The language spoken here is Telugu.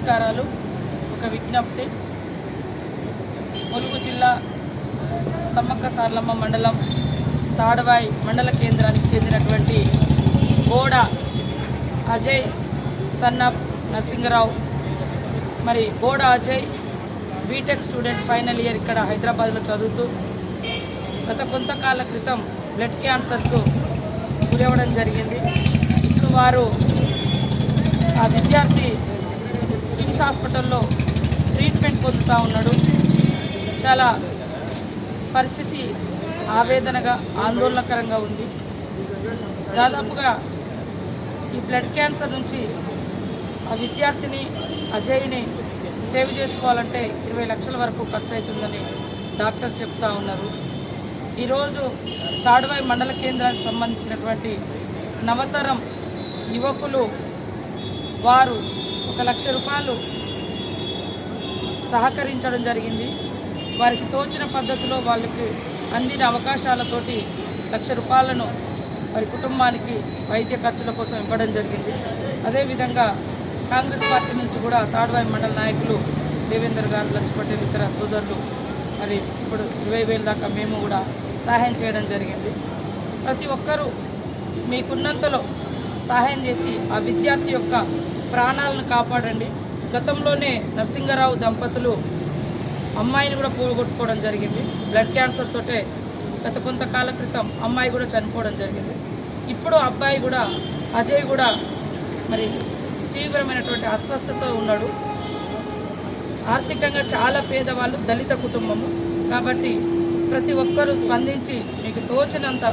నమస్కారాలు. ఒక విజ్ఞప్తి. ములుగు జిల్లా సమ్మక్క సార్లమ్మ మండలం తాడవాయి మండల కేంద్రానికి చెందినటువంటి గోడ అజయ్ సన్నప్ నరసింగరావు మరి గోడ Ajay B Tech student final year ఇక్కడ హైదరాబాద్లో చదువుతూ గత కొంతకాల క్రితం బ్లడ్ క్యాన్సర్కు గురవ్వడం జరిగింది. ఇప్పుడు వారు ఆ విద్యార్థి కిమ్స్ హాస్పిటల్లో ట్రీట్మెంట్ పొందుతూ ఉన్నాడు. చాలా పరిస్థితి ఆవేదనగా ఆందోళనకరంగా ఉంది. దాదాపుగా ఈ బ్లడ్ క్యాన్సర్ నుంచి ఆ విద్యార్థిని అజయ్ని సేవ్ చేసుకోవాలంటే ఇరవై లక్షల వరకు ఖర్చు అవుతుందని డాక్టర్ చెప్తా ఉన్నారు. ఈరోజు తాడువాయి మండల కేంద్రానికి సంబంధించినటువంటి నవతరం యువకులు వారు ఒక లక్ష రూపాయలు సహకరించడం జరిగింది. వారికి తోచిన పద్ధతిలో వాళ్ళకి అందిన అవకాశాలతోటి లక్ష రూపాయలను వారి కుటుంబానికి వైద్య ఖర్చుల కోసం ఇవ్వడం జరిగింది. అదేవిధంగా కాంగ్రెస్ పార్టీ నుంచి కూడా తాడ్వాయి మండల నాయకులు దేవేందర్ గారు లంచ్ పటేల్ ఇతర సోదరులు మరి ఇప్పుడు ఇరవై వేల దాకా మేము కూడా సహాయం చేయడం జరిగింది. ప్రతి ఒక్కరూ మీకున్నంతలో సహాయం చేసి ఆ విద్యార్థి యొక్క ప్రాణాలను కాపాడండి. గతంలోనే నరసింగరావు దంపతులు అమ్మాయిని కూడా పోగొట్టుకోవడం జరిగింది. బ్లడ్ క్యాన్సర్ తోటే గత కొంతకాల క్రితం అమ్మాయి కూడా చనిపోవడం జరిగింది. ఇప్పుడు అబ్బాయి కూడా అజయ్ కూడా మరి తీవ్రమైనటువంటి అస్వస్థతో ఉన్నాడు. ఆర్థికంగా చాలా పేదవాళ్ళు దళిత కుటుంబము. కాబట్టి ప్రతి ఒక్కరూ స్పందించి మీకు తోచినంత